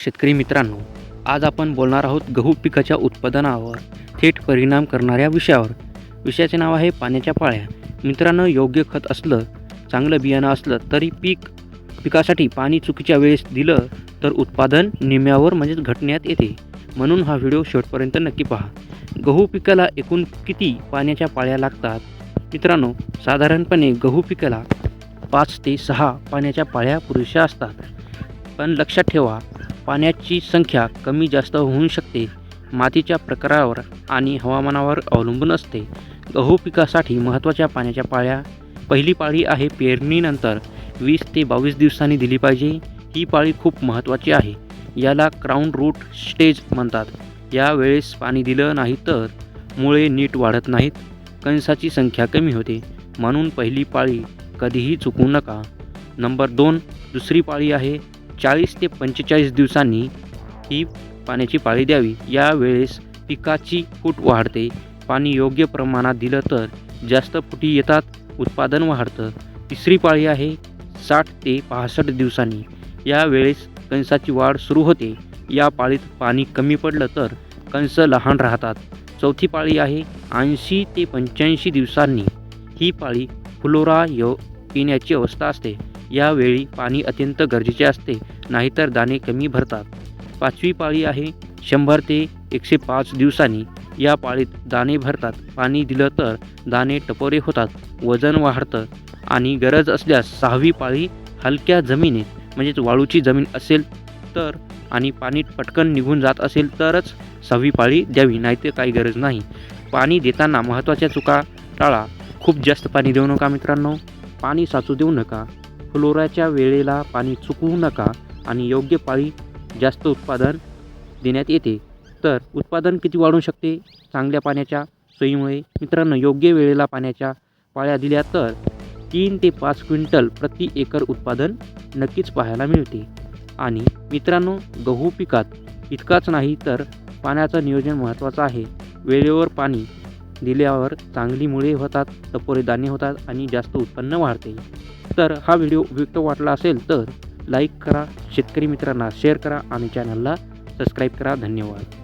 शेतकरी मित्रांनो आज आपण बोलणार आहोत गहू पिकाच्या उत्पादनावर थेट परिणाम करणाऱ्या विषयावर. विषयाचे नाव आहे पाण्याच्या पाळ्या. मित्रांनो योग्य खत असलं चांगलं बियाणं असलं तरी पीक पिकासाठी पाणी चुकीच्या वेळेस दिलं तर उत्पादन निम्म्यावर म्हणजेच घटण्यात येते. म्हणून हा व्हिडिओ शेवटपर्यंत नक्की पहा. गहू पिकाला एकूण किती पाण्याच्या पाळ्या लागतात? मित्रांनो साधारणपणे गहू पिकाला पाच ते सहा पाण्याच्या पाळ्या पुरेशा असतात. पण लक्षात ठेवा पाण्याची संख्या कमी जास्त होऊ शकते. मातीच्या प्रकारावर आणि हवामानावर अवलंबून असते. गहू पिकासाठी महत्त्वाच्या पाण्याच्या पाळ्या. पहिली पाळी आहे पेरणीनंतर. वीस ते बावीस दिवसांनी दिली पाहिजे. ही पाळी खूप महत्त्वाची आहे. याला क्राऊन रूट स्टेज म्हणतात. या वेळेस पाणी दिलं नाही तर मुळे नीट वाढत नाहीत. कणसाची संख्या कमी होते. म्हणून पहिली पाळी कधीही चुकू नका. नंबर दोन दुसरी पाळी आहे चाळीस ते पंचेचाळीस दिवसांनी ही पाण्याची पाळी द्यावी. या वेळेस पिकाची फूट वाढते. पाणी योग्य प्रमाणात दिलं तर जास्त फुटी येतात उत्पादन वाढतं. तिसरी पाळी आहे साठ ते पासष्ट दिवसांनी. या वेळेस वाढ सुरू होते. या पाळीत पाणी कमी पडलं तर कणस लहान राहतात. चौथी पाळी आहे ऐंशी ते पंच्याऐंशी दिवसांनी. ही पाळी फुलोरा यो येण्याची अवस्था असते. यावेळी पाणी अत्यंत गरजेचे असते नाहीतर दाणे कमी भरतात. पाचवी पाळी आहे शंभर ते एकशे पाच दिवसांनी. या पाळीत दाणे भरतात पाणी दिलं तर दाणे टपोरे होतात वजन वाढतं आणि गरज असल्यास सहावी पाळी हलक्या जमिनीत म्हणजेच वाळूची जमीन असेल तर आणि पाणी पटकन निघून जात असेल तरच सहावी पाळी द्यावी नाहीतर काही गरज नाही. पाणी देताना महत्त्वाच्या चुका टाळा. खूप जास्त पाणी देऊ नका मित्रांनो. पाणी साचू देऊ नका. फ्लोराच्या वेळेला पाणी चुकवू नका आणि योग्य पाळी जास्त उत्पादन देण्यात येते. तर उत्पादन किती वाढू शकते? चांगल्या पाण्याच्या सोयीमुळे. मित्रांनो योग्य वेळेला पाण्याच्या पाळ्या दिल्या तर तीन ते पाच क्विंटल प्रति एकर उत्पादन नक्कीच पाहायला मिळते. आणि मित्रांनो गहू पिकात इतकाच नाही तर पाण्याचं नियोजन महत्त्वाचं आहे. वेळेवर पाणी दिल्यावर चांगली मुळे होतात टपोरे दाणे होतात आणि जास्त उत्पन्न वाढते. तर हा व्हिडिओ उपयुक्त वाटला असेल तर लाईक करा शेतकरी मित्रांना शेअर करा आणि चॅनलला सबस्क्राईब करा. धन्यवाद.